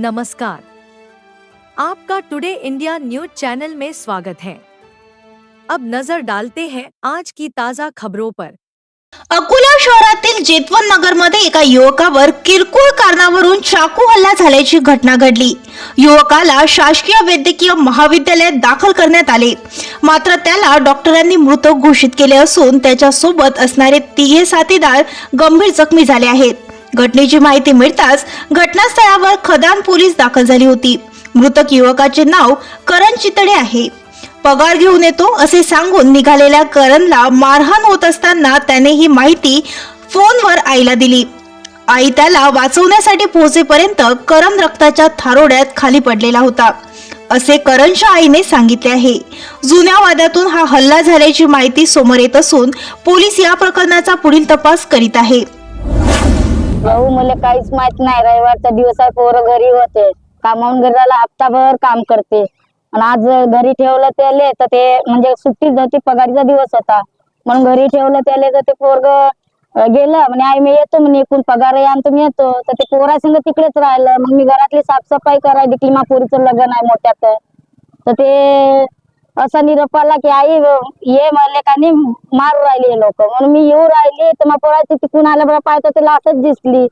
नमस्कार। आपका today India news channel में स्वागत है। अब नजर डालते हैं आज की ताजा खबरों पर। अकोला शहरातील जेतवन नगरमध्ये एका युवकावर किरकोळ कारणावरून चाकू हल्ला झाल्याची घटना घडली. युवकाला शासकीय वैद्यकीय महाविद्यालयात दाखल करण्यात आले. मात्र त्याला डॉक्टरांनी मृत घोषित केले असून त्याच्या सोबत असणारे तिघे साथीदार गंभीर जखमी झाले आहेत. घटनेची माहिती मिळताच घटनास्थळावर खदान पोलीस दाखल झाली होती. मृतक युवकाचे नाव करण चितडे आहे. पगार घेऊन येतो असे सांगून निघालेल्या करणला मारहाण होत असताना त्याने ही माहिती फोनवर आईला दिली. आई त्याला वाचवण्यासाठी पोहोचेपर्यंत करण रक्ताच्या थारोड्यात खाली पडलेला होता. असे करणच्या आईने सांगितले आहे. जुन्या वादातून हा हल्ला झाल्याची माहिती समोर येत असून पोलीस या प्रकरणाचा पुढील तपास करीत आहे. भाऊ मला काहीच माहीत नाही. रविवारचा दिवस आहे पोरं घरी होते. कामावून घरी राहिला हप्ताभर काम करते. आणि आज घरी ठेवलं त्याले तर ते म्हणजे सुट्टीच होती पगारीचा दिवस होता. म्हणून घरी ठेवलं त्याले तर ते पोरग गेलं. म्हणे आई मी येतो म्हणे इकडून पगार आणतो मी येतो. तर ते पोरासंग तिकडेच राहिलं. मग मी घरातली साफसफाई करायची की मा पोरीचं लग्न आहे मोठ्यात. तर ते असा निरोप आला की आई ये म्हणले का नाही मारू राहिली लोक. म्हणून मी येऊ राहिली तर मग पोराची तिकून आल्या बरं पाहतो तिला असंच दिसली.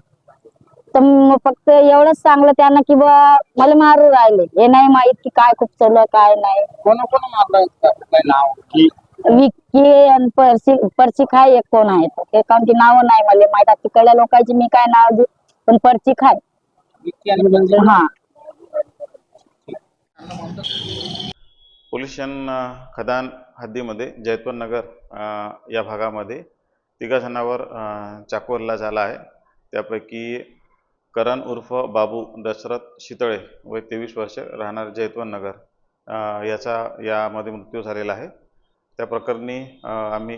तर मग फक्त एवढंच सांगलं त्यांना की बा मला मारू राहिले. हे नाही माहीत की काय खूप चालू आहे, काय नाही. कोण कोण मारलं काय नाव की? विक्की आणि परसी परची खाय एक कोण आहेत एकांची नावं नाही मला माहीत आता तिकडल्या लोकांची मी काय नाव देऊ पण परची खाय विक्की आणि हा. पोलीस खदान हद्दीमध्ये जैतवन नगर या भागामध्ये तिघा जणांवर चाकू हल्ला झाला आहे. त्यापैकी करण उर्फ बाबू दशरथ शितळे वय तेवीस वर्ष राहणार जैतवन नगर याचा यामध्ये मृत्यू झालेला आहे. त्या प्रकरणी आम्ही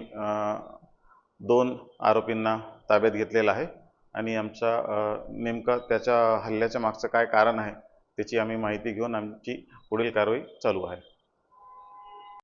दोन आरोपींना ताब्यात घेतलेला आहे आणि आमचा नेमका त्याच्या हल्ल्याच्या मागचं काय कारण आहे त्याची आम्ही माहिती घेऊन आमची पुढील कारवाई चालू आहे.